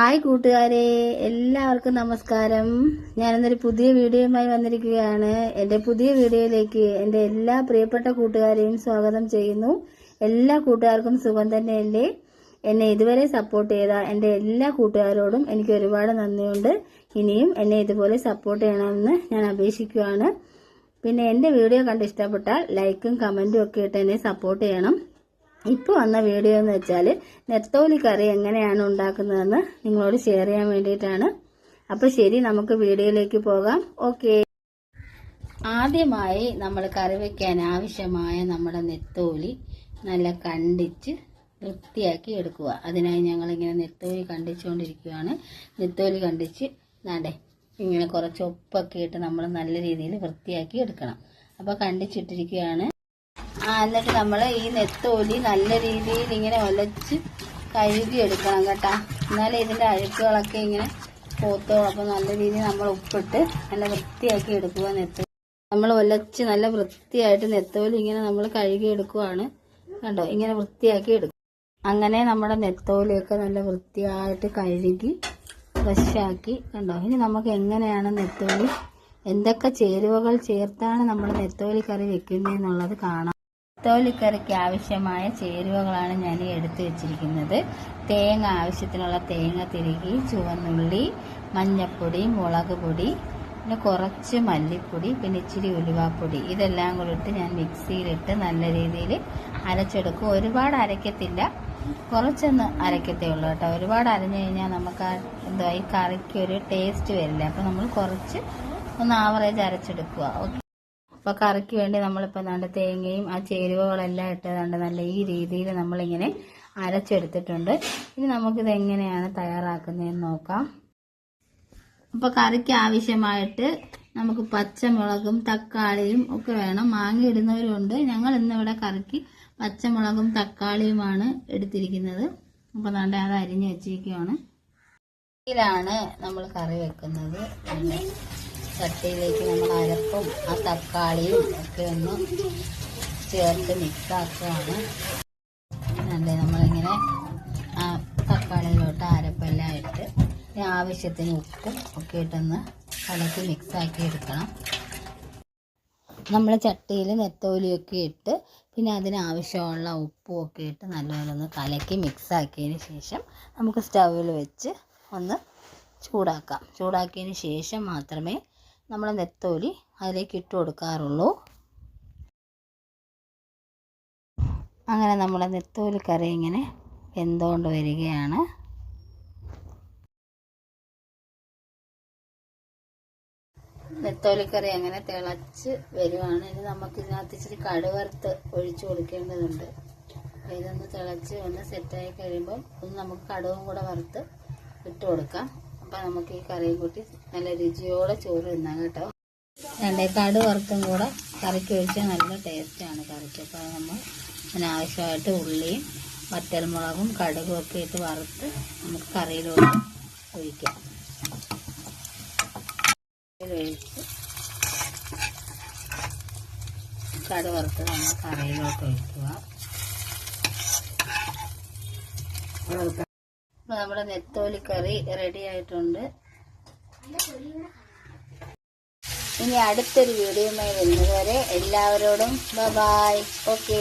Hi കൂട്ടുകാരെ എല്ലാവർക്കും നമസ്കാരം. ഞാനിന്നൊരു പുതിയ വീഡിയോയുമായി വന്നിരിക്കുകയാണ്. എന്റെ പുതിയ വീഡിയോയിലേക്ക് എന്റെ എല്ലാ പ്രിയപ്പെട്ട കൂട്ടുകാരെയും സ്വാഗതം ചെയ്യുന്നു. എല്ലാ കൂട്ടുകാർക്കും സുഖം തന്നെയല്ലേ? എന്നെ ഇതുവരെ സപ്പോർട്ട് ചെയ്ത എന്റെ എല്ലാ കൂട്ടുകാരോടും എനിക്ക് ഒരുപാട് നന്ദിയുണ്ട്. ഇനിയും എന്നെ ഇതുപോലെ സപ്പോർട്ട് ചെയ്യണമെന്ന് ഞാൻ അപേക്ഷിക്കുകയാണ്. പിന്നെ എന്റെ വീഡിയോ കണ്ട് ഇഷ്ടപ്പെട്ടാൽ ലൈക്കും കമന്റും ഒക്കെ ഇട്ട് എന്നെ സപ്പോർട്ട് ചെയ്യണം. ഇപ്പോൾ വന്ന വീഡിയോ എന്ന് വെച്ചാൽ നെത്തോലി കറി എങ്ങനെയാണ് ഉണ്ടാക്കുന്നതെന്ന് നിങ്ങളോട് ഷെയർ ചെയ്യാൻ വേണ്ടിയിട്ടാണ്. അപ്പോൾ ശരി നമുക്ക് വീഡിയോയിലേക്ക് പോകാം. ഓക്കെ ആദ്യമായി നമ്മൾ കറി വയ്ക്കാൻ ആവശ്യമായ നമ്മുടെ നെത്തോലി നല്ല കണ്ടിച്ച് വൃത്തിയാക്കി എടുക്കുക. അതിനായി ഞങ്ങളിങ്ങനെ നെത്തോലി കണ്ടിച്ചുകൊണ്ടിരിക്കുകയാണ് നെത്തോലി കണ്ടിച്ച് നടേ ഇങ്ങനെ കുറച്ച് ഉപ്പൊക്കെ ഇട്ട് നമ്മൾ നല്ല രീതിയിൽ വൃത്തിയാക്കി എടുക്കണം. അപ്പോൾ കണ്ടിച്ചിട്ടിരിക്കുകയാണ്. എന്നിട്ട് നമ്മൾ ഈ നെത്തോലി നല്ല രീതിയിൽ ഇങ്ങനെ ഒലച്ച് കഴുകി എടുക്കണം കേട്ടോ. എന്നാലേ ഇതിന്റെ അഴുക്കുകളൊക്കെ ഇങ്ങനെ പോത്തോളും അപ്പോൾ നല്ല രീതിയിൽ നമ്മൾ ഉപ്പിട്ട് നല്ല വൃത്തിയാക്കി എടുക്കുക നെത്തോലി. നമ്മൾ ഒലച്ച് നല്ല വൃത്തിയായിട്ട് നെത്തോലി ഇങ്ങനെ നമ്മൾ കഴുകി എടുക്കുവാണ്. കണ്ടോ? ഇങ്ങനെ വൃത്തിയാക്കി എടുക്കും. അങ്ങനെ നമ്മുടെ നെത്തോലിയൊക്കെ നല്ല വൃത്തിയായിട്ട് കഴുകി ഫ്രഷാക്കി കണ്ടോ? ഇനി നമുക്ക് എങ്ങനെയാണ് നെത്തോലി? എന്തൊക്കെ ചേരുവകൾ ചേർത്താണ് നമ്മൾ നെത്തോലി കറി വെക്കുന്നതെന്നുള്ളത് കാണാം. നെത്തോലിക്കറിക്ക് ആവശ്യമായ ചേരുവകളാണ് ഞാൻ എടുത്തു വെച്ചിരിക്കുന്നത്. തേങ്ങ ആവശ്യത്തിനുള്ള തേങ്ങ തിരുകി ചുവന്നുള്ളി മഞ്ഞപ്പൊടി മുളക് പൊടി പിന്നെ കുറച്ച് മല്ലിപ്പൊടി പിന്നെ ഇച്ചിരി ഉലുവാപ്പൊടി. ഇതെല്ലാം കൂടി ഇട്ട് ഞാൻ മിക്സിയിലിട്ട് നല്ല രീതിയിൽ അരച്ചെടുക്കും. ഒരുപാട് അരയ്ക്കത്തില്ല കുറച്ചൊന്ന് അരയ്ക്കത്തേ ഉള്ളൂ കേട്ടോ. ഒരുപാട് അരഞ്ഞു കഴിഞ്ഞാൽ നമുക്ക് എന്താ ഈ കറിക്ക് ഒരു ടേസ്റ്റ് വരില്ല. അപ്പം നമ്മൾ കുറച്ച് ഒന്ന് ആവറേജ് അരച്ചെടുക്കുക. ഓക്കെ അപ്പോൾ കറിക്ക് വേണ്ടി നമ്മളിപ്പോൾ നല്ല തേങ്ങയും ആ ചേരുവകളെല്ലാം ഇട്ടതാണ്ട് നല്ല ഈ രീതിയിൽ നമ്മളിങ്ങനെ അരച്ചെടുത്തിട്ടുണ്ട്. ഇനി നമുക്കിത് എങ്ങനെയാണ് തയ്യാറാക്കുന്നതെന്ന് നോക്കാം. അപ്പോൾ കറിക്ക് ആവശ്യമായിട്ട് നമുക്ക് പച്ചമുളകും തക്കാളിയും ഒക്കെ വേണം. മാങ്ങ ഇടുന്നവരുണ്ട്. ഞങ്ങൾ ഇന്നിവിടെ കറിക്ക് പച്ചമുളകും തക്കാളിയുമാണ് എടുത്തിരിക്കുന്നത്. അപ്പോൾ നല്ല അത് അരിഞ്ഞ് വെച്ചിരിക്കുകയാണ് ഇതിലാണ് നമ്മൾ കറി വെക്കുന്നത്. ചട്ടിയിലേക്ക് നമ്മൾ അരപ്പും ആ തക്കാളിയും ഒക്കെ ഒന്ന് ചേർത്ത് മിക്സാക്കുകയാണ് അല്ലേ നമ്മളിങ്ങനെ ആ തക്കാളിയിലോട്ട് അരപ്പെല്ലാം ഇട്ട് ആവശ്യത്തിന് ഉപ്പും ഒക്കെ ഇട്ടൊന്ന് കലക്കി മിക്സാക്കി എടുക്കണം. നമ്മൾ ചട്ടിയിൽ നെത്തോലിയൊക്കെ ഇട്ട് പിന്നെ അതിനാവശ്യമുള്ള ഉപ്പും ഒക്കെ ഇട്ട് നല്ലപോലെ ഒന്ന് കലക്കി മിക്സാക്കിയതിന് ശേഷം നമുക്ക് സ്റ്റൗവിൽ വെച്ച് ഒന്ന് ചൂടാക്കാം. ചൂടാക്കിയതിന് ശേഷം മാത്രമേ നമ്മൾ നെത്തോലി അതിലേക്ക് ഇട്ട് കൊടുക്കാറുള്ളൂ. അങ്ങനെ നമ്മുടെ നെത്തോലി കറി ഇങ്ങനെ വെന്തുകൊണ്ട് വരികയാണ്. നെത്തോലിക്കറി അങ്ങനെ തിളച്ച് വരുവാണ്. ഇനി നമുക്ക് ഇതിനകത്ത് ഇച്ചിരി കടുവറുത്ത് ഒഴിച്ചു കൊടുക്കേണ്ടതുണ്ട്. ഇതൊന്ന് തിളച്ച് ഒന്ന് സെറ്റായി കഴിയുമ്പോൾ ഒന്ന് നമുക്ക് കടുവും കൂടെ വറുത്ത് ഇട്ട് കൊടുക്കാം. അപ്പം നമുക്ക് ഈ കറിയും കൂട്ടി നല്ല രുചിയോടെ ചോറ് തിന്നാം കേട്ടോ. കടു വറുത്തും കൂടെ കറിക്ക് ഒഴിച്ചാൽ നല്ല ടേസ്റ്റാണ് കറിക്ക്. അപ്പോൾ നമ്മൾ അതിനാവശ്യമായിട്ട് ഉള്ളിയും വറ്റൽമുളകും കടുകും ഒക്കെ ഇട്ട് വറുത്ത് നമുക്ക് കറിയിലോട്ട് ഒഴിക്കാം. കടു വറുത്ത് നമ്മൾ കറിയിലോട്ട് ഒഴിക്കുക. നമ്മുടെ നെത്തോലി കറി റെഡി ആയിട്ടുണ്ട്. ഇനി അടുത്തൊരു വീഡിയോയുമായി വരുന്നതുവരെ എല്ലാവരോടും ബൈ ഓക്കേ